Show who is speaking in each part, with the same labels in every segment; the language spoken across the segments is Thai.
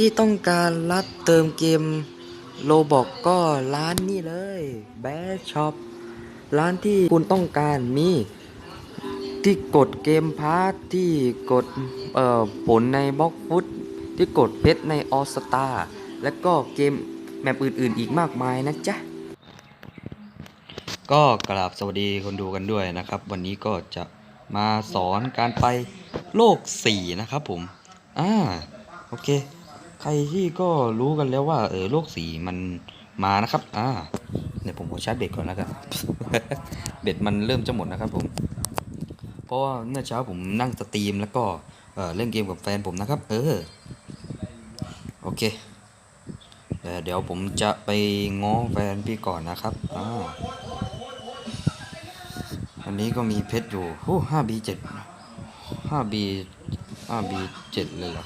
Speaker 1: ที่ต้องการรัดเติมเกมโลบอกก็ร้านนี้เลย แบช็อป ร้านที่คุณต้องการมีที่กดเกมพาร์ทที่กดผลในบล็อกฟุต ที่กดเพชรในออสตาและก็เกมแมปอื่นๆ อีกมากมายนะจ๊ะ ก็กราบสวัสดีคนดูกันด้วยนะครับ วันนี้ก็จะมาสอนการไปโลก 4 นะครับผม อ่า โอเค ใครที่ก็รู้กันแล้วว่า เออโลก4มันมานะครับ อ่า เดี๋ยวผมขอชาร์จเบ็ดก่อนแล้วกัน เบ็ดมันเริ่มจะหมดนะครับผม เพราะว่าเมื่อเช้าผมนั่งสตรีมแล้วก็เออเล่นเกมกับแฟนผมนะครับ เออ โอเคเอ่อเดี๋ยวผมจะไปง้อแฟนพี่ก่อนนะครับอ่าอันนี้ก็มีเพชรอยู่โอ้ห้าบีเจ็ดห้าบีห้าบีเจ็ดเลยเหรอ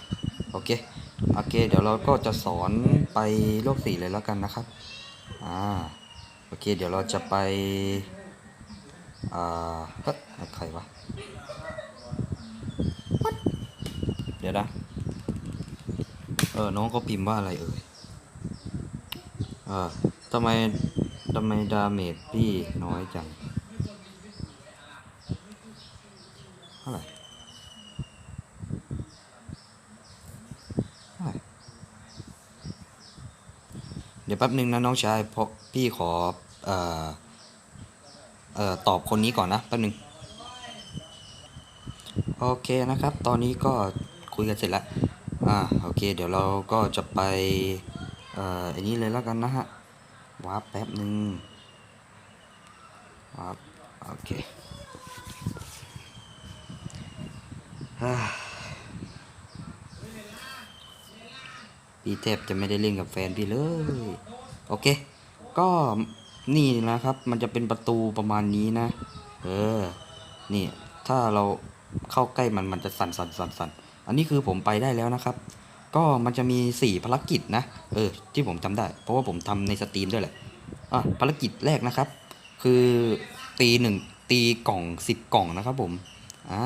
Speaker 1: โอเค โอเค เดี๋ยวเราก็จะสอนไปโลกสี่เลยแล้วกันนะครับ อ่า โอเค เดี๋ยวเราจะไป อ่าเฮ้ยใครวะ เดี๋ยวนะ เออ น้องเขาพิมพ์ว่าอะไรเอ่ยเออทำไมทำไมดาเมจพี่น้อยจังเท่าไหร่เท่าไหร่ เดี๋ยวแป๊บหนึ่งนะน้องชายเพราะพี่ขอเอ่อเอ่อตอบคนนี้ก่อนนะแป๊บหนึ่งโอเคนะครับ ตอนนี้ก็คุยกันเสร็จแล้วอ่าโอเค เดี๋ยวเราก็จะไปเอ่ออันนี้เลยแล้วกันนะฮะวาร์ปแป๊บหนึ่งวาร์ปโอเคฮ่ พี่แทบจะไม่ได้เล่นกับแฟนพี่เลย โอเค ก็นี่นะครับ มันจะเป็นประตูประมาณนี้นะ เออ นี่ ถ้าเราเข้าใกล้มันมันจะสั่นสั่นสั่นสั่นอันนี้คือผมไปได้แล้วนะครับ ก็มันจะมีสี่ภารกิจนะ เออ ที่ผมทำได้ เพราะว่าผมทำในสตรีมด้วยแหละ อะ ภารกิจแรกนะครับ คือตีหนึ่งตีกล่องสิบกล่องนะครับผม อ่า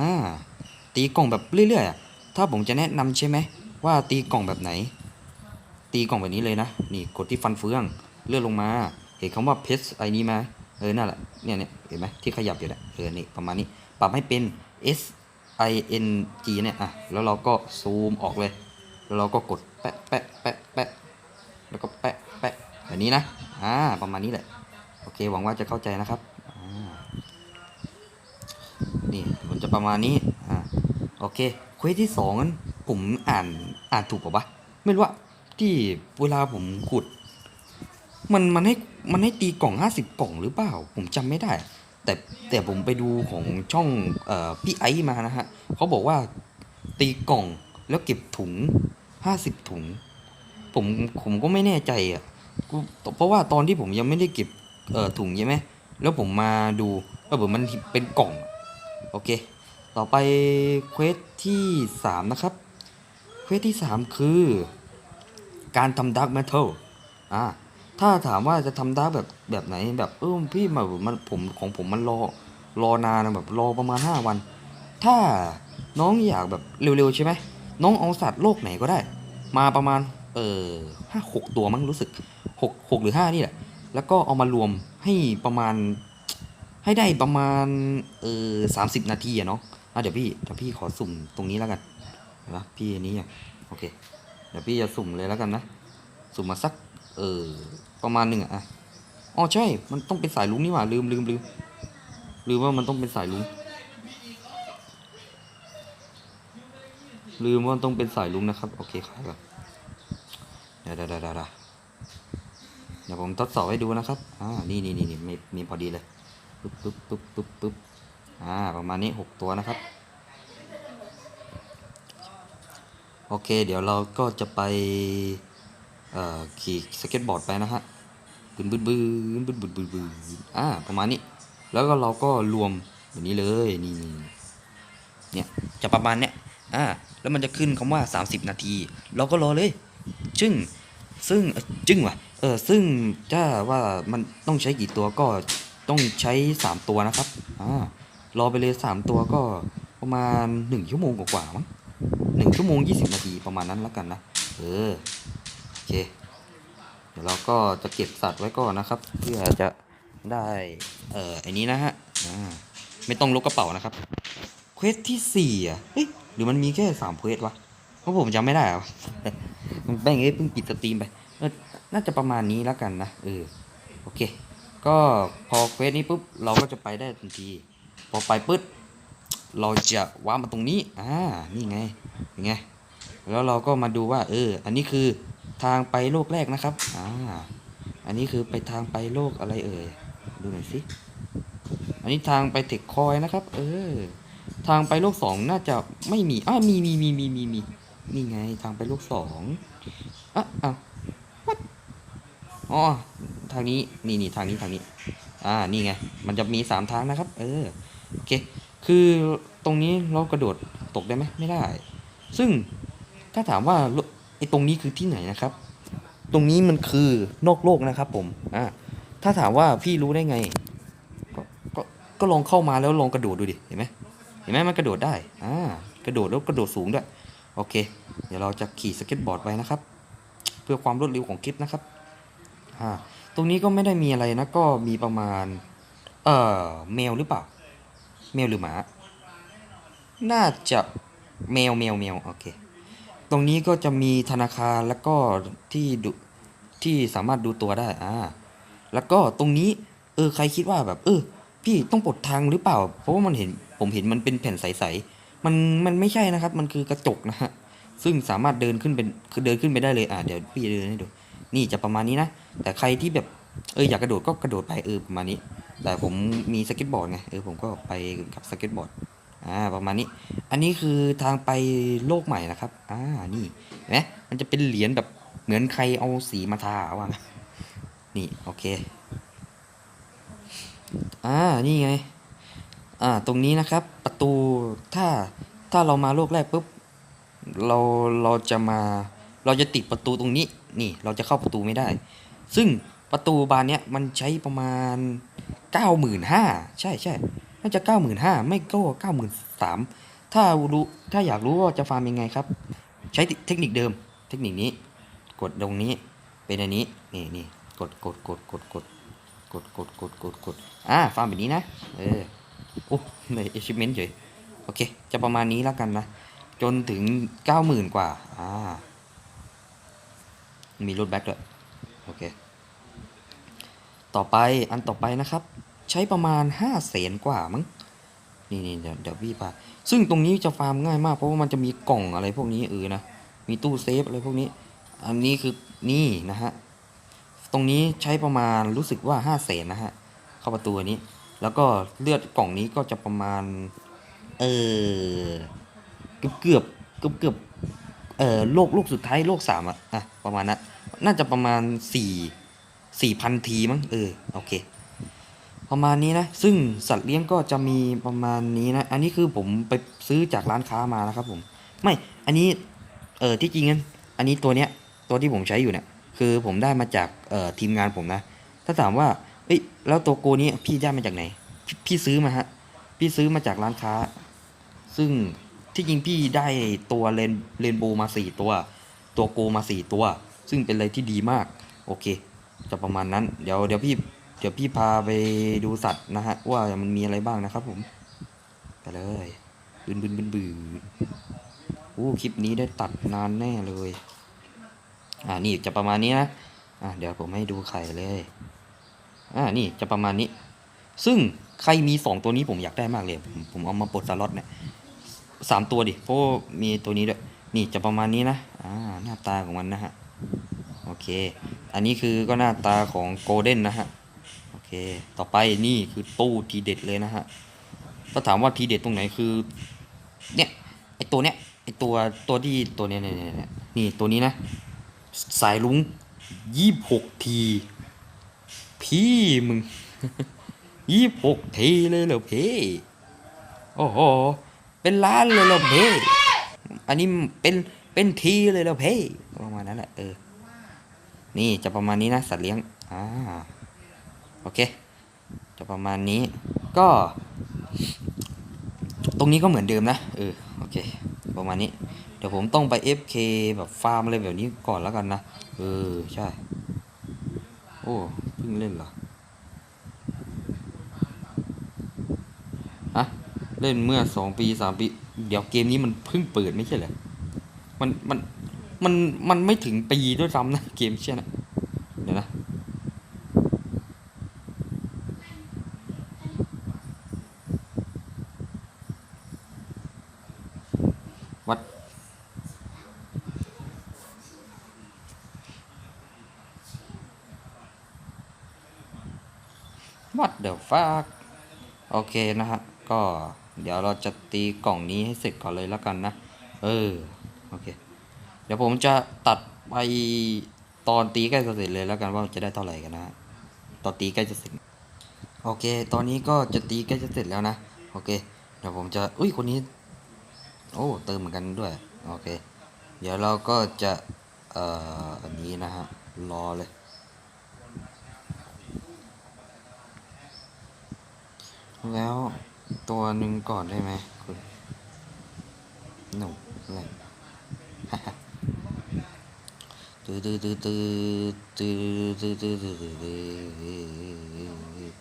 Speaker 1: ตีกล่องแบบเรื่อยๆถ้าผมจะแนะนำใช่ไหมว่าตีกล่องแบบไหน ตีกล่องแบบนี้เลยนะ นี่กดที่ฟันเฟืองเลื่อนลงมา เห็นคำว่าเพชไอ้นี้ไหมเออนั่นแหละเนี่ยเนี่ยเห็นไหมที่ขยับอยู่เนี่ยเออนี่ประมาณนี้ ปรับให้เป็น S I N G เนี่ยอะแล้วเราก็ซูมออกเลย แล้วเราก็กดแปะแปะแปะแปะแล้วก็แปะแปะแบบนี้นะอ่าประมาณนี้แหละโอเคหวังว่าจะเข้าใจนะครับนี่มันจะประมาณนี้อ่าโอเคเควสที่สองนั้นผมอ่านอ่านถูกป่าวะไม่รู้ว่า ที่เวลาผมขุด มันมันให้มันให้ตีกล่องห้าสิบกล่องหรือเปล่า ผมจำไม่ได้ แต่แต่ผมไปดูของช่องเอ่อพี่ไอซ์มานะฮะเขาบอกว่าตีกล่องแล้วเก็บถุงห้าสิบถุง ผมผมก็ไม่แน่ใจอะกูเพราะว่าตอนที่ผมยังไม่ได้เก็บเอ่อถุงใช่ไหมแล้วผมมาดูเออมันเป็นกล่องโอเค ต่อไปเควสที่สามนะครับ เควสที่สามคือ การทำดาร์กเมทัลอ่าถ้าถามว่าจะทำดาร์กแบบแบบไหนแบบเออพี่มามันผมของผมมันรอรอนานแบบรอประมาณ 5 วัน ถ้าน้องอยากแบบเร็วๆใช่ไหมน้องเอาสัตว์โลกไหนก็ได้ มาประมาณเออห้าหกตัวมั้งรู้สึกหกหกหรือห้านี่แหละแล้วก็เอามารวมให้ประมาณให้ได้ประมาณเออสามสิบนาทีอะเนาะอะเดี๋ยวพี่เดี๋ยวพี่ขอสุ่มตรงนี้แล้วกันเห็นปะพี่อันนี้อะโอเค เดี๋ยวพี่จะสุ่มเลยแล้วกันนะ สุ่มมาสัก เออ ประมาณหนึ่งอะอะอ๋อใช่ มันต้องเป็นสายลุงนี่หว่าลืมลืมลืมลืมว่ามันต้องเป็นสายลุง ลืมว่ามันต้องเป็นสายลุงนะครับ โอเคขายก่อนเดี๋ยวเดี๋ยวเดี๋ยวเดี๋ยวเดี๋ยวผมทดสอบให้ดูนะครับ อ่า นี่นี่นี่นี่มีมีพอดีเลยปึ๊บปึ๊บปึ๊บปึ๊บปึ๊บอ่า ประมาณนี้หกตัวนะครับ โอเค เดี๋ยวเราก็จะไปขี่สเก็ตบอร์ดไปนะฮะบึนบึนบึนบึนบึนบึนบึนอ่าประมาณนี้ แล้วก็เราก็รวมแบบนี้เลยนี่เนี่ยจะประมาณเนี้ยอ่าแล้วมันจะขึ้นคำว่า 30 นาที เราก็รอเลยจึงซึ่งเอ้งว่ะเออซึ่งถ้าว่ามันต้องใช้กี่ตัวก็ต้องใช้ 3 ตัวนะครับอ่ารอไปเลย 3 ตัวก็ประมาณ 1 ชั่วโมงกว่าๆมั้ง หนึ่งชั่วโมง 20 นาทีประมาณนั้นแล้วกันนะ เออ โอเค เดี๋ยวเราก็จะเก็บสัตว์ไว้ก่อนนะครับ เพื่อจะได้ เอ่อไอ้นี้นะฮะไม่ต้องลกกระเป๋านะครับ เควสที่สี่อะ เฮ้ย หรือมันมีแค่สามเควสวะ เพราะผมจำไม่ได้อะแป้งเอ้ยเพิ่งปิดสตรีมไปเออน่าจะประมาณนี้แล้วกันนะ เออ โอเค ก็พอเควสนี้ปุ๊บ เราก็จะไปได้ทันที พอไปปุ๊บ เราจะว้ามาตรงนี้ อ่า นี่ไงยังไง แล้วเราก็มาดูว่า เออ อันนี้คือทางไปโลกแรกนะครับ อ่า อันนี้คือไปทางไปโลกอะไรเอ่ย ดูหน่อยสิ อันนี้ทางไปเทคคอยนะครับ เออ ทางไปโลกสองน่าจะไม่มี อ้ามีมีมีมีมีมีนี่ไง ทางไปโลกสองอะอ้าวอ๋อ ทางนี้ นี่นี่ทางนี้ ทางนี้ อ่า นี่ไง มันจะมีสามทางนะครับ เออ โอเค คือตรงนี้เรากระโดดตกได้ไหมไม่ได้ ซึ่งถ้าถามว่าไอ้ตรงนี้คือที่ไหนนะครับ ตรงนี้มันคือนอกโลกนะครับ ผมอ่าถ้าถามว่าพี่รู้ได้ไงกก็ก็ลองเข้ามาแล้วลองกระโดดดูดิเห็นไหมเห็นไหมมันกระโดดได้อ่ากระโดดแล้วกระโดดสูงด้วยโอเค เดี๋ยวเราจะขี่สเก็ตบอร์ดไปนะครับ เพื่อความรวดเร็วของคลิปนะครับอ่าตรงนี้ก็ไม่ได้มีอะไรนะก็มีประมาณ เอ่อแมวหรือเปล่า แมวหรือหมา น่าจะแมวแมวแมวโอเค ตรงนี้ก็จะมีธนาคารแล้วก็ที่ดูที่สามารถดูตัวได้อ่าแล้วก็ตรงนี้ เออใครคิดว่าแบบ เออ พี่ต้องปลดทางหรือเปล่า เพราะว่ามันเห็นผมเห็นมันเป็นแผ่นใสๆมันมันไม่ใช่นะครับ มันคือกระจกนะฮะซึ่งสามารถเดินขึ้นเป็นคือเดินขึ้นไปได้เลยอ่าเดี๋ยวพี่เดินให้ดู นี่จะประมาณนี้นะแต่ใครที่แบบเอออยากกระโดดก็กระโดดไปเออประมาณนี้ แต่ผมมีสเก็ตบอร์ดไงเออผมก็ไปกับสเก็ตบอร์ดอ่าประมาณนี้ อันนี้คือทางไปโลกใหม่นะครับอ่านี่เห็นไหมมันจะเป็นเหรียญแบบเหมือนใครเอาสีมาทาว่างนี่โอเคอ่านี่ไงอ่าตรงนี้นะครับประตูถ้าถ้าเรามาโลกแรกปุ๊บเราเราจะมาเราจะติดประตูตรงนี้นี่เราจะเข้าประตูไม่ได้ ซึ่งประตูบานเนี้ยมันใช้ประมาณ เก้าหมื่นห้าใช่ใช่น่าจะเก้าหมื่นห้าไม่ก็เก้าหมื่นสามถ้ารู้ถ้าอยากรู้ว่าจะฟาร์มยังไงครับ ใช้เทคนิคเดิม เทคนิคนี้ กดตรงนี้เป็นอันนี้นี่นี่กดกดกดกดกดกดกดกดกดกดอ่าฟาร์มแบบนี้นะเออโอ้ใน achievement เฉยโอเค จะประมาณนี้แล้วกันนะ จนถึงเก้าหมื่นกว่าอ่ามีรถแบ็คด้วยโอเค ต่อไปอันต่อไปนะครับ ใช้ประมาณห้าแสนกว่ามั้งนี่นี่เดี๋ยวเดี๋ยวพี่พาซึ่งตรงนี้จะฟาร์มง่ายมาก เพราะว่ามันจะมีกล่องอะไรพวกนี้เออนะมีตู้เซฟอะไรพวกนี้ อันนี้คือนี่นะฮะตรงนี้ใช้ประมาณรู้สึกว่าห้าแสนนะฮะเข้าประตูอันนี้ แล้วก็เลือดกล่องนี้ก็จะประมาณเออเกือบเกือบเกือบเกือบเออโลกโลกสุดท้ายโลกสามอะอะประมาณนั้นน่าจะประมาณสี่ สี่พันทีมั้งเออโอเค ประมาณนี้นะ ซึ่งสัตว์เลี้ยงก็จะมีประมาณนี้นะ อันนี้คือผมไปซื้อจากร้านค้ามานะครับผม ไม่ อันนี้เออที่จริงนั้นอันนี้ตัวเนี้ยตัวที่ผมใช้อยู่เนี่ยคือผมได้มาจากเอ่อทีมงานผมนะ ถ้าถามว่าเอ้ยแล้วตัวโกนี้พี่ได้มาจากไหนพพี่ซื้อมาฮะพี่ซื้อมาจากร้านค้า ซึ่งที่จริงพี่ได้ตัวเลนเรนโบว์มาสี่ตัว ตัวโกมาสี่ตัว ซึ่งเป็นอะไรที่ดีมาก โอเค จะประมาณนั้น เดี๋ยวเดี๋ยวพี่เดี๋ยวพี่พาไปดูสัตว์นะฮะ ว่ามันมีอะไรบ้างนะครับผมไปเลยบืนบืนบืนบืนอู้คลิปนี้ได้ตัดนานแน่เลย อ่านี่จะประมาณนี้นะอ่าเดี๋ยวผมให้ดูไข่เลยอ่านี่จะประมาณนี้ ซึ่งใครมีสองตัวนี้ผมอยากได้มากเลยผมผมเอามาปลดสล็อตเนี่ยสามตัวดิเพราะมีตัวนี้ด้วยนี่จะประมาณนี้นะอ่าหน้าตาของมันนะฮะโอเค อันนี้คือก็หน้าตาของโกลเด้นนะฮะ โอเค ต่อไปนี่คือตู้ทีเด็ดเลยนะฮะถ้าถามว่าทีเด็ดตรงไหนคือ เนี่ย ไอตัวเนี้ย ไอตัวตัวที่ตัวเนี้ยเนี่ยเนี่ยเนี่ยนี่ตัวนี้นะ สายลุงยี่หกที พี่มึงยี่หกทีเลยเหรอเพ่โอ้โห เป็นล้านเลยเหรอเพ่อันนี้เป็นเป็นทีเลยเหรอเพ่ประมาณนั้นแหละเออ นี่จะประมาณนี้นะสัตว์เลี้ยงอ่าโอเค จะประมาณนี้ก็ ตรงนี้ก็เหมือนเดิมนะเออโอเค ประมาณนี้ เดี๋ยวผมต้องไป FK แบบฟาร์มอะไรแบบนี้ก่อนแล้วกันนะเออใช่ โอ้เพิ่งเล่นเหรอฮะเล่นเมื่อสองปีสามปี เดี๋ยวเกมนี้มันเพิ่งเปิดไม่ใช่เหรอมันมัน มันมันไม่ถึงปีด้วยซ้ำนะเกมเช่ยนะเดี๋ยวนะวัดวัดเดี๋ยวฟากโอเคนะฮะก็เดี๋ยวเราจะตีกล่องนี้ให้เสร็จก่อนเลยแล้วกันนะ เออ โอเค ดี๋ยวผมจะตัดไปตอนตีใกล้จะเสร็จเลยแล้วกันว่าจะได้เท่าไหร่กันนะฮะตอนตีใกล้จะเสร็จโอเค ตอนนี้ก็จะตีใกล้จะเสร็จแล้วนะโอเค เดี๋ยวผมจะอุ้ยคนนี้ โอ้เติมเหมือนกันด้วยโอเค เดี๋ยวเราก็จะเอ่ออันนี้นะฮะรอเลยแล้วตัวหนึ่งก่อนได้ไหมคุณหนุ่มอะไร ตื้อตื้อตื้อตื้อตื้อตื้อตื้อตื้อตื้อตื้อ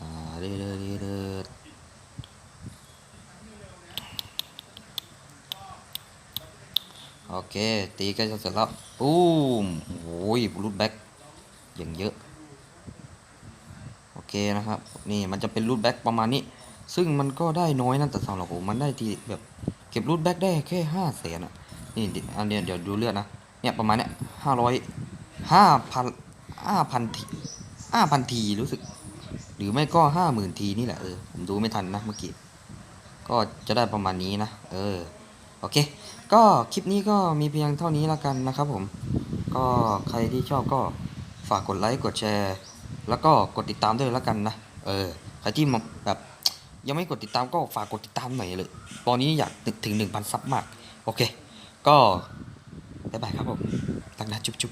Speaker 1: อ่าเด้อเด้อเด้อเด้อโอเคตีใกล้จะเสร็จแล้วปุ้มโอ้ยรูดแบ็กอย่างเยอะโอเคนะครับนี่มันจะเป็นรูดแบ็กประมาณนี้ซึ่งมันก็ได้น้อยนะแต่สำหรับผมมันได้ทีแบบเก็บรูดแบ็กได้แค่ห้าแสนอะนี่ดิอันเนี้ยเดี๋ยวดูเลือดนะ เนี่ยประมาณเนี้ยห้าร้อยห้าพันห้าพันทีห้าพันทีรู้สึก หรือไม่ก็ห้าหมื่นทีนี่แหละเออผมดูไม่ทันนะเมื่อกี้ก็จะได้ประมาณนี้นะ เออ โอเค ก็คลิปนี้ก็มีเพียงเท่านี้แล้วกันนะครับผม ก็ใครที่ชอบก็ฝากกดไลค์ กดแชร์ แล้วก็กดติดตามด้วยแล้วกันนะ เออ ใครที่แบบยังไม่กดติดตามก็ฝากกดติดตามหน่อยเลย ตอนนี้อยากถึง 1,000 ซับมาก โอเค ก็ tới bài khác không? Tăng đá chụp chúc